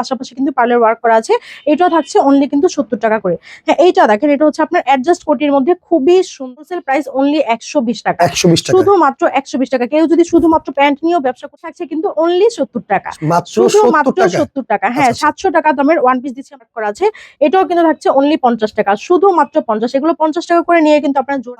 পাশাপাশি কিন্তু parlour work করা আছে। এটাও থাকছে অনলি কিন্তু সত্তর টাকা করে। হ্যাঁ এইটা দেখেন এটা হচ্ছে আপনার অ্যাডজাস্ট কোটির মধ্যে খুবই সুন্দর সেল প্রাইস অনলি একশো বিশ টাকা। শুধুমাত্র একশো বিশ টাকা। কেউ যদি শুধুমাত্র প্যান্ট নিয়েও ব্যবসা করতে থাকছে কিন্তু অনলি সত্তর টাকা। শুধুমাত্র সত্তর টাকা। হ্যাঁ আচ্ছা, সাতশো টাকা দামের ওয়ান পিস দিচ্ছে আমার করা আছে। এটাও কিন্তু থাকছে অনলি পঞ্চাশ টাকা। শুধুমাত্র পঞ্চাশ। এগুলো পঞ্চাশ টাকা করে নিয়ে কিন্তু আপনার জোর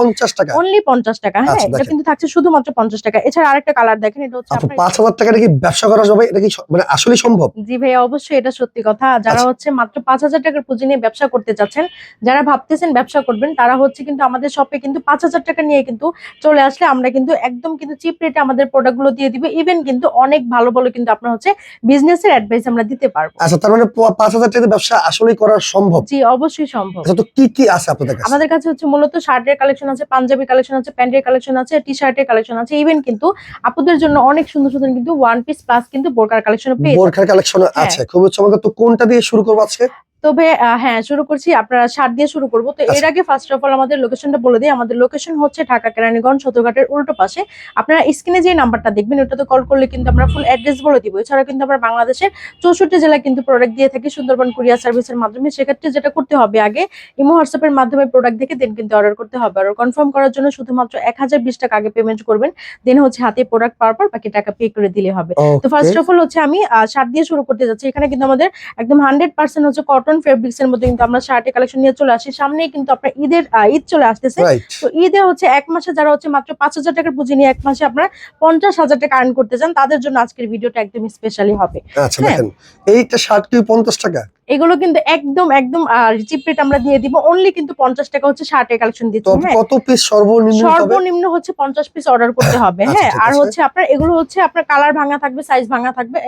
পঞ্চাশ টাকা। অনলি পঞ্চাশ টাকা। হ্যাঁ আচ্ছা, এটা কিন্তু থাকছে শুধুমাত্র পঞ্চাশ টাকা। এছাড়া আরেকটা কালার দেখেন এটা হচ্ছে আপনার পাঁচ হাজার টাকা কি ব্যবসা করা যাবে? এটা কি মানে আসলে সম্ভব? জি ভাইয়া অবশ্যই এটা সত্যি কথা। যারা আচ্ছা। হচ্ছে মাত্র পাঁচ হাজার টাকার পুঁজি নিয়ে ব্যবসা করতে চাচ্ছেন যারা ভাবতেছেন ব্যবসা করবেন তারা হচ্ছে কিন্তু আমাদের শপে কিন্তু পাঁচ হাজার টাকা নিয়ে কিন্তু চলে আসলে আমরা কিন্তু একদম কিন্তু চিপ রেটে আমাদের প্রোডাক্টগুলো দিয়ে দিব। ইভেন কিন্তু অনেক ভালো ভালো কিন্তু আপনার হচ্ছে বিজনেসের অ্যাডভাইস আমরা দিতে পারব। আচ্ছা তার মানে পাঁচ হাজার টাকা ব্যবসা আসলে করা সম্ভব? জি অবশ্যই সম্ভব। আচ্ছা তো কি কি আছে আপনাদের কাছে? আমাদের কাছে হচ্ছে মূলত শার্টের কালেকশন আছে পাঞ্জাবি কালেকশন আছে প্যান্টের কালেকশন আছে টি শার্টের কালেকশন আছে। ইভেন কিন্তু আপুদের জন্য অনেক সুন্দর সুন্দর কিন্তু ওয়ান পিস প্লাস কিন্তু বোরকার কালেকশন পেয়ে। বোরখার কালেকশন হ্যাঁ। আছে খুবই চমৎকার তো কোনটা দিয়ে শুরু করব আজকে তবে হ্যাঁ শুরু করছি আপনারা সার দিয়ে শুরু করব। তো এর আচ্ছা। আগে ফার্স্ট অফ অল আমাদের লোকেশনটা বলে দিই আমাদের লোকেশন হচ্ছে ঢাকা কেরানীগঞ্জ সদরঘাটের উল্টো পাশে। আপনারা স্ক্রিনে যে নাম্বারটা দেখবেন ওটাতে কল করলে কিন্তু আমরা ফুল অ্যাড্রেস বলে দিব। এছাড়া কিন্তু আমরা বাংলাদেশের চৌষট্টি জেলায় কিন্তু প্রোডাক্ট দিয়ে থাকি সুন্দরবন কুরিয়ার সার্ভিসের মাধ্যমে। সেক্ষেত্রে যেটা করতে হবে আগে ইমো হোয়াটসঅ্যাপের মাধ্যমে প্রোডাক্ট দেখে দেন কিন্তু অর্ডার করতে হবে। আর কনফার্ম করার জন্য শুধুমাত্র এক হাজার বিশ টাকা আগে পেমেন্ট করবেন। দেন হচ্ছে হাতে প্রোডাক্ট পাওয়ার পর বাকি টাকা পে করে দিলে হবে। তো ফার্স্ট অফ অল হচ্ছে আমি সার দিয়ে শুরু করতে যাচ্ছি। এখানে কিন্তু আমাদের একদম হান্ড্রেড পার্সেন্ট হচ্ছে কটন ফেব্রিক্স এর মধ্যে কিন্তু আমরা শার্টের কালেকশন নিয়ে চলে আসি। সামনেই কিন্তু আপনার ঈদের আহ, ঈদ চলে আসতেছে। তো ঈদে হচ্ছে এক মাসে যারা হচ্ছে মাত্র পাঁচ হাজার টাকার পুঁজি নিয়ে এক মাসে আপনার পঞ্চাশ হাজার টাকা আর্ন করতে চান তাদের জন্য আজকের ভিডিওটা একদম স্পেশালি হবে। আচ্ছা হ্যাঁ। দেখেন এইটা শার্ট কি পঞ্চাশ টাকা? এগুলো কিন্তু একদম একদম চিপ রেট আমরা দিয়ে দিব। অনলি কিন্তু পঞ্চাশ টাকা হচ্ছে শার্টের কালেকশন দিচ্ছি হ্যাঁ? কত পিস সর্বনিম্ন সর্বনিম্ন হচ্ছে পঞ্চাশ পিস অর্ডার করতে হবে আচ্ছা, হ্যাঁ? আর হচ্ছে আপনার এগুলো হচ্ছে আপনার কালার ভাঙা থাকবে সাইজ ভাঙা থাকবে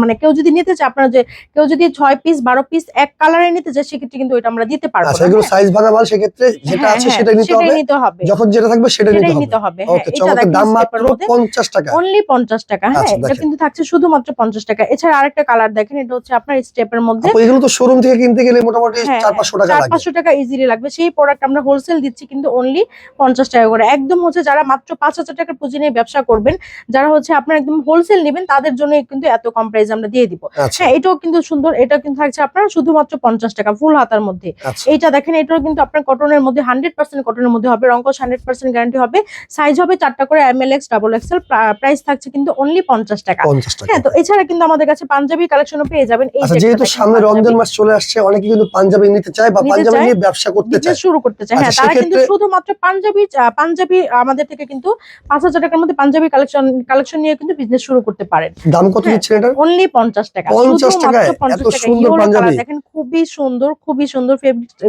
মানে কেউ যদি নিতে চায় আপনার যে কেউ যদি ছয় পিস বারো পিস এক কালারে নিতে চায় সেক্ষেত্রে কিন্তু ওইটা আমরা দিতে পারব আচ্ছা এগুলো হ্যাঁ? সাইজ ভাঙা মাল সেক্ষেত্রে যেটা হ্যাঁ, আছে হ্যাঁ, সেটাই নিতে হবে। নিতে হবে। যখন যেটা থাকবে সেটা নিতে হবে। হ্যাঁ ওকে এটা চমৎকার। দাম মাত্র এর মধ্যে। পঞ্চাশ টাকা। অনলি পঞ্চাশ টাকা হ্যাঁ আচ্ছা, এটা কিন্তু থাকছে শুধুমাত্র পঞ্চাশ টাকা। এছাড়া আরেকটা কালার দেখেন এটা হচ্ছে আপনার স্টেপের মধ্যে এগুলো তো শোরুম থেকে কিনতে গেলে মোটামুটি হ্যাঁ, চার পাঁচশো টাকা লাগে। টাকা ইজিলি লাগবে। সেই প্রোডাক্ট আমরা হোলসেল দিচ্ছি কিন্তু অনলি পঞ্চাশ টাকা করে। একদম হচ্ছে যারা মাত্র পাঁচ হাজার টাকার পুঁজি নিয়ে ব্যবসা করবেন যারা হচ্ছে আপনার একদম হোলসেল নেবেন তাদের জন্য কিন্তু এত কম প্রাইস আমরা দিয়ে দিব। আচ্ছা। হ্যাঁ এটাও কিন্তু সুন্দর এটা কিন্তু থাকছে আপনার শুধুমাত্র পঞ্চাশ টাকা ফুল হাতার মধ্যে। আচ্ছা। এইটা দেখেন এটাও কিন্তু আপনার কটনের মধ্যে হান্ড্রেড পার্সেন্ট কটনের মধ্যে হবে রঙ্কস হান্ড্রেড পার্সেন্ট গ্যারান্টি হবে। সাইজ হবে চারটা করে M L X double XL price থাকছে কিন্তু অনলি পঞ্চাশ টাকা। হ্যাঁ তো এছাড়া কিন্তু আমাদের কাছে পাঞ্জাবি কালেকশনও পেয়ে যাবেন। এই আচ্ছা যেহেতু সামনে। রমজান মাস চলে আসছে অনেকে কিন্তু পাঞ্জাবি নিতে চায় বা পাঞ্জাবি নিয়ে ব্যবসা করতে চায়। শুরু করতে চায়। হ্যাঁ আচ্ছা, তারা কিন্তু শুধুমাত্র পাঞ্জাবি পাঞ্জাবি আমাদের থেকে কিন্তু পাঁচ হাজার টাকার মধ্যে পাঞ্জাবি কালেকশন কালেকশন নিয়ে কিন্তু বিজনেস শুরু করতে পারেন। দাম কত হ্যাঁ। দিচ্ছেন এটা? অনলি পঞ্চাশ টাকা। 50 শুধুমাত্র টাকায়? 50 এত সুন্দর পাঞ্জাবি? দেখেন খুবই সুন্দর খুবই সুন্দর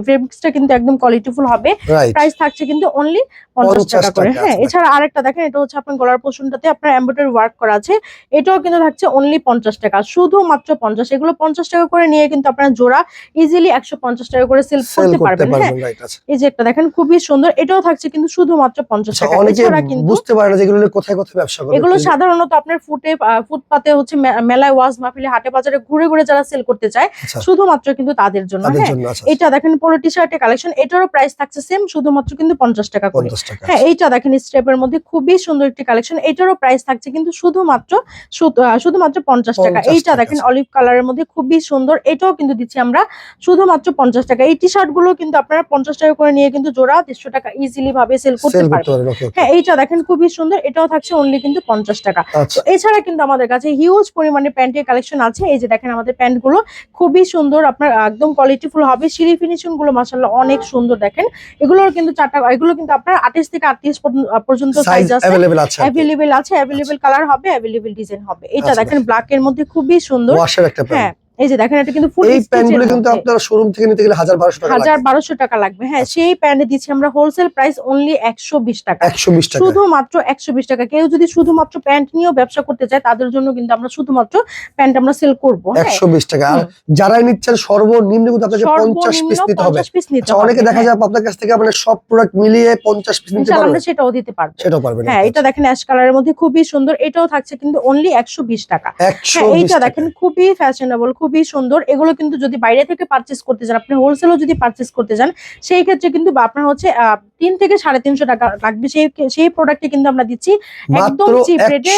ফেব্রিক্সটা কিন্তু একদম কোয়ালিটিফুল হবে। প্রাইস থাকছে কিন্তু অনলি পঞ্চাশ 50 টাকা করে। হ্যাঁ আচ্ছা। এছাড়া আরেকটা দেখেন এটা হচ্ছে আপনার গলার পোষণটাতে আপনার এমব্রয়ডারি ওয়ার্ক করা আছে। এটাও কিন্তু থাকছে অনলি পঞ্চাশ টাকা। শুধুমাত্র পঞ্চাশ এগুলো পঞ্চাশ টাকা করে নিয়ে কিন্তু আপনার জোড়া ইজিলি একশো পঞ্চাশ টাকা করে সেল করতে পারবেন হ্যাঁ। এই যে একটা দেখেন খুবই সুন্দর। এটাও থাকছে কিন্তু শুধুমাত্র পঞ্চাশ আচ্ছা, টাকা এছাড়া কিন্তু বুঝতে পারে না যে এগুলো কোথায় কোথায় ব্যবসা করে। এগুলো সাধারণত আপনার ফুটে ফুটপাতে হচ্ছে মেলায় ওয়াজ মাহফিলে হাটে বাজারে ঘুরে ঘুরে যারা সেল করতে চায় আচ্ছা। শুধুমাত্র কিন্তু তাদের জন্য হ্যাঁ। আচ্ছা এটা দেখেন পোলো টি শার্টের কালেকশন এটারও প্রাইস থাকছে সেম শুধুমাত্র কিন্তু পঞ্চাশ টাকা করে। হ্যাঁ এইটা দেখেন স্টেপের মধ্যে খুবই সুন্দর একটি কালেকশন এটারও প্রাইস থাকছে কিন্তু শুধুমাত্র শুধুমাত্র পঞ্চাশ টাকা। এইটা দেখেন। অলিভ কালারের মধ্যে খুবই সুন্দর এটাও কিন্তু দিচ্ছি আমরা শুধুমাত্র পঞ্চাশ টাকা। এই টি শার্টগুলো কিন্তু আপনারা পঞ্চাশ টাকা করে নিয়ে কিন্তু জোড়া দেড়শো টাকা ইজিলি ভাবে সেল করতে পারবেন। হ্যাঁ এইটা দেখেন খুবই সুন্দর এটাও থাকছে অনলি কিন্তু পঞ্চাশ টাকা। আচ্ছা। তো এছাড়া কিন্তু আমাদের কাছে হিউজ পরিমাণে প্যান্টের কালেকশন আছে। এই যে দেখেন আমাদের প্যান্টগুলো খুবই সুন্দর আপনার একদম কোয়ালিটিফুল হবে। সিঁড়ি ফিনিশিংগুলো মাসাল্লাহ অনেক সুন্দর দেখেন। এগুলোর কিন্তু চারটা এগুলো কিন্তু আপনার আঠাশ থেকে আটত্রিশ পর্যন্ত সাইজ আছে। অ্যাভেলেবেল আছে অ্যাভেলেবেল কালার হবে অ্যাভেলেবেল ডিজাইন হবে। এটা আচ্ছা, দেখেন ব্ল্যাক এর মধ্যে খুবই সুন্দর। হ্যাঁ এই যে দেখেন এটা কিন্তু ফুল এই প্যান্টগুলো কিন্তু আপনারা শোরুম থেকে নিতে গেলে হাজার বারোশো টাকা হাজার বারোশো টাকা লাগবে। হ্যাঁ সেই প্যান্টে দিচ্ছি আমরা হোলসেল প্রাইস অনলি একশো বিশ টাকা। একশো বিশ টাকা। শুধুমাত্র একশো বিশ টাকা। কেউ যদি শুধুমাত্র প্যান্ট নিয়েও ব্যবসা করতে চায় তাদের জন্য কিন্তু আমরা শুধুমাত্র প্যান্ট আমরা সেল করব। হ্যাঁ। একশো বিশ টাকা। আর। যারাই নিচ্ছেন সর্বনিম্ন কিন্তু আপনাকে পঞ্চাশ সর্বনিম্ন পিস নিতে হবে। পঞ্চাশ পিস নিতে আচ্ছা হবে অনেকে দেখা হ্যাঁ। যায় আপনার কাছ থেকে মানে সব প্রোডাক্ট মিলিয়ে পঞ্চাশ পিস নিতে পারবেন আমরা সেটাও দিতে পারব। সেটাও পারবেন হ্যাঁ এটা দেখেন অ্যাশ কালারের মধ্যে খুবই সুন্দর। এটাও থাকছে কিন্তু অনলি একশো বিশ টাকা। হ্যাঁ এইটা দেখেন খুবই ফ্যাশনেবল খুবই খুবই সুন্দর। এগুলো কিন্তু যদি বাইরে থেকে পারচেস করতে চান আপনি হোলসেলও যদি পারচেস করতে চান সেই ক্ষেত্রে কিন্তু আপনার হচ্ছে তিন থেকে সাড়ে তিনশো টাকা লাগবে। সেই সেই প্রোডাক্টে কিন্তু আমরা দিচ্ছি একদম চিপ রেটে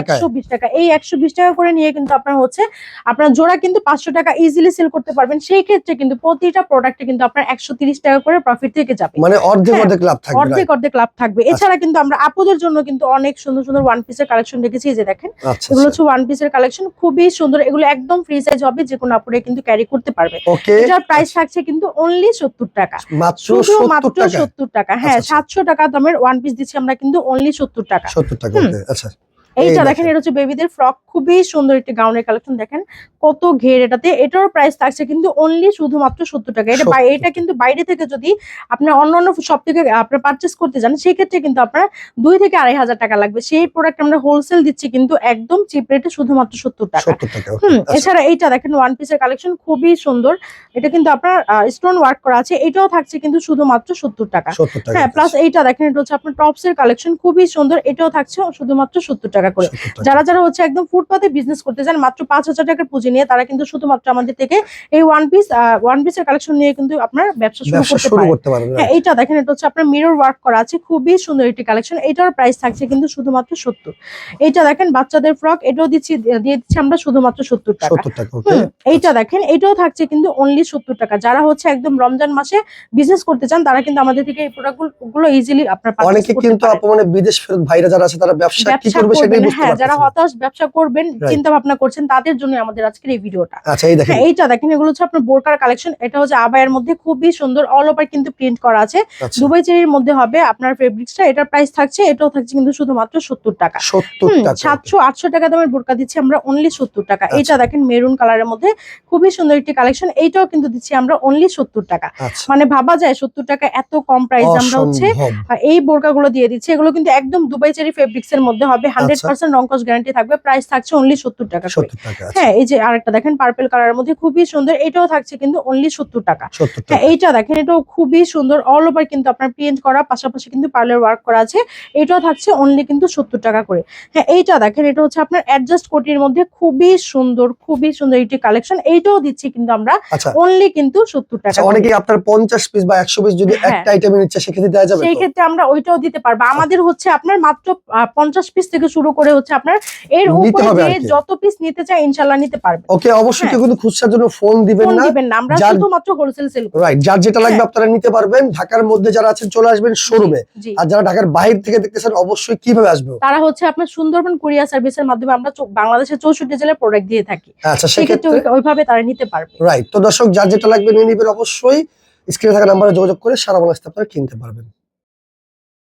একশো বিশ টাকা। এই একশো বিশ টাকা করে নিয়ে কিন্তু আপনার হচ্ছে আপনার জোড়া কিন্তু পাঁচশো টাকা ইজিলি সেল করতে পারবেন। সেই ক্ষেত্রে কিন্তু প্রতিটা প্রোডাক্টে কিন্তু আপনার একশো তিরিশ টাকা করে প্রফিট থেকে যাবে। মানে অর্ধেক হ্যাঁ, অর্ধেক লাভ থাকবে অর্ধেক অর্ধেক লাভ থাকবে। এছাড়া কিন্তু আমরা আপুদের জন্য কিন্তু অনেক সুন্দর সুন্দর ওয়ান পিসের কালেকশন রেখেছি এই যে দেখেন। আচ্ছা এগুলো হচ্ছে ওয়ান পিসের কালেকশন খুবই সুন্দর। এগুলো একদম ফ্রি সাইজ হবে যে কোনো আপুরে কিন্তু ক্যারি করতে পারবে। এটার প্রাইস থাকছে কিন্তু অনলি সত্তর টাকা। মাত্র শুধু সত্তর টাকা। হ্যাঁ আচ্ছা, আচ্ছা। সাতশো টাকা দামের ওয়ান পিস দিচ্ছি আমরা কিন্তু অনলি সত্তর টাকা। সত্তর টাকা আচ্ছা। এইটা দেখেন। এটা হচ্ছে বেবিদের ফ্রক খুবই সুন্দর একটি গাউনের কালেকশন দেখেন কত ঘের এটাতে। এটার প্রাইস থাকছে কিন্তু অনলি শুধুমাত্র সত্তর টাকা। এটা এটা কিন্তু বাইরে থেকে যদি আপনার অন্য অন্য সব থেকে আপনার পারচেস করতে যান সেই ক্ষেত্রে কিন্তু আপনার দুই থেকে আড়াই হাজার টাকা লাগবে। সেই প্রোডাক্ট আমরা হোলসেল দিচ্ছি কিন্তু একদম চিপ রেটে শুধুমাত্র সত্তর টাকা। হুম আচ্ছা, এছাড়া এইটা দেখেন ওয়ান পিসের কালেকশন খুবই সুন্দর। এটা কিন্তু আপনার স্টোন ওয়ার্ক করা আছে। এটাও থাকছে কিন্তু শুধুমাত্র সত্তর টাকা। সত্তর টাকা হ্যাঁ প্লাস এইটা দেখেন এটা হচ্ছে আপনার টপস এর কালেকশন খুবই সুন্দর। এটাও থাকছে শুধুমাত্র সত্তর টাকা। করে। যারা যারা হচ্ছে একদম ফুটপাতে বিজনেস করতে চান মাত্র পাঁচ হাজার টাকার পুঁজি নিয়ে তারা কিন্তু শুধুমাত্র আমাদের থেকে এই ওয়ান পিস ওয়ান পিসের কালেকশন নিয়ে কিন্তু আপনার ব্যবসা শুরু করতে পারেন। হ্যাঁ এইটা দেখেন এটা হচ্ছে আপনার মিরর ওয়ার্ক করা আছে খুবই সুন্দর একটি কালেকশন এটার প্রাইস থাকছে কিন্তু শুধুমাত্র সত্তর। এইটা দেখেন বাচ্চাদের ফ্রক এটাও দিচ্ছি দিয়ে দিচ্ছি আমরা শুধুমাত্র সত্তর টাকা। টাকা এইটা দেখেন এটাও থাকছে কিন্তু অনলি সত্তর টাকা। যারা হচ্ছে একদম রমজান মাসে বিজনেস করতে চান তারা কিন্তু আমাদের থেকে এই প্রোডাক্টগুলো ইজিলি আপনার অনেকে কিন্তু। মানে বিদেশ ফেরত ভাইরা যারা আছে তারা ব্যবসা কি করবে সেটাই করবেন বুঝতে হ্যাঁ যারা। হতাশ ব্যবসা করবেন. চিন্তা ভাবনা করছেন তাদের জন্য আমাদের আজকের এই ভিডিওটা। আচ্ছা এই দেখেন। হ্যাঁ এইটা দেখেন এগুলো হচ্ছে আপনার বোরকার কালেকশন এটা হচ্ছে আবায়ের মধ্যে খুবই সুন্দর অল ওভার কিন্তু প্রিন্ট করা আছে। আচ্ছা। দুবাই চেরির মধ্যে হবে আপনার ফেব্রিক্সটা এটার প্রাইস থাকছে এটাও থাকছে কিন্তু শুধুমাত্র সত্তর টাকা। সাতশো আটশো টাকা দামের বোরকা দিচ্ছি আমরা অনলি সত্তর টাকা। আচ্ছা। এইটা দেখেন মেরুন কালারের মধ্যে খুবই সুন্দর একটি কালেকশন এইটাও কিন্তু দিচ্ছি আমরা অনলি সত্তর টাকা। মানে ভাবা যায় সত্তর টাকা এত কম প্রাইস আমরা হচ্ছে এই বোরকাগুলো দিয়ে দিচ্ছি এগুলো কিন্তু একদম দুবাই চেরি ফেব্রিক্স এর মধ্যে হবে হান্ড্রেড পার্সেন্ট রঙ্কস গ্যারান্টি থাকবে প্রাইস থাকছে অনলি সত্তর টাকা আচ্ছা। হ্যাঁ এই যে আরেকটা দেখেন পার্পল কালারের মধ্যে খুবই সুন্দর এটাও থাকছে কিন্তু অনলি সত্তর টাকা। হ্যাঁ এইটা দেখেন এটাও খুবই সুন্দর অল ওভার কিন্তু আপনার প্রিন্ট করা পাশাপাশি কিন্তু পার্লার ওয়ার্ক করা আছে এটাও থাকছে অনলি কিন্তু সত্তর টাকা করে। হ্যাঁ এইটা দেখেন এটা হচ্ছে আপনার অ্যাডজাস্ট কোটির মধ্যে খুবই সুন্দর খুবই সুন্দর একটি কালেকশন এইটাও দিচ্ছি কিন্তু আমরা আচ্ছা। অনলি কিন্তু সত্তর টাকা আচ্ছা অনেকে আপনার পঞ্চাশ পিস বা একশো পিস যদি হ্যাঁ। একটা আইটেমে নিচ্ছে সেক্ষেত্রে দেওয়া যাবে সেই ক্ষেত্রে আমরা ওইটাও দিতে পারব। আমাদের হচ্ছে আপনার মাত্র পঞ্চাশ পিস থেকে শুরু করে হচ্ছে আপনার এর উপরে যত পিস নিতে চায় ইনশাল্লাহ নিতে পারবে। ওকে অবশ্যই হ্যাঁ। কেউ কিন্তু খুচরার জন্য ফোন দিবেন না। দিবেন না আমরা শুধুমাত্র হোলসেল সেল রাইট যার যেটা লাগবে হ্যাঁ। আপনারা নিতে পারবেন। ঢাকার মধ্যে যারা আছেন চলে আসবেন শোরুমে আর যারা ঢাকার বাইরে থেকে দেখতেছেন অবশ্যই কীভাবে আসবে? তারা হচ্ছে আপনার সুন্দরবন কুরিয়ার সার্ভিসের মাধ্যমে আমরা বাংলাদেশের চৌষট্টি জেলায় প্রোডাক্ট দিয়ে থাকি। আচ্ছা সেক্ষেত্রে সেক্ষেত্রে ওই- ওইভাবে তারা নিতে পারবে। রাইট তো দর্শক যার যেটা লাগবে নিয়ে নিবেন অবশ্যই। স্ক্রিনে থাকা নাম্বারে যোগাযোগ করে সারা বাংলাদেশে আপনারা কিনতে পারবেন।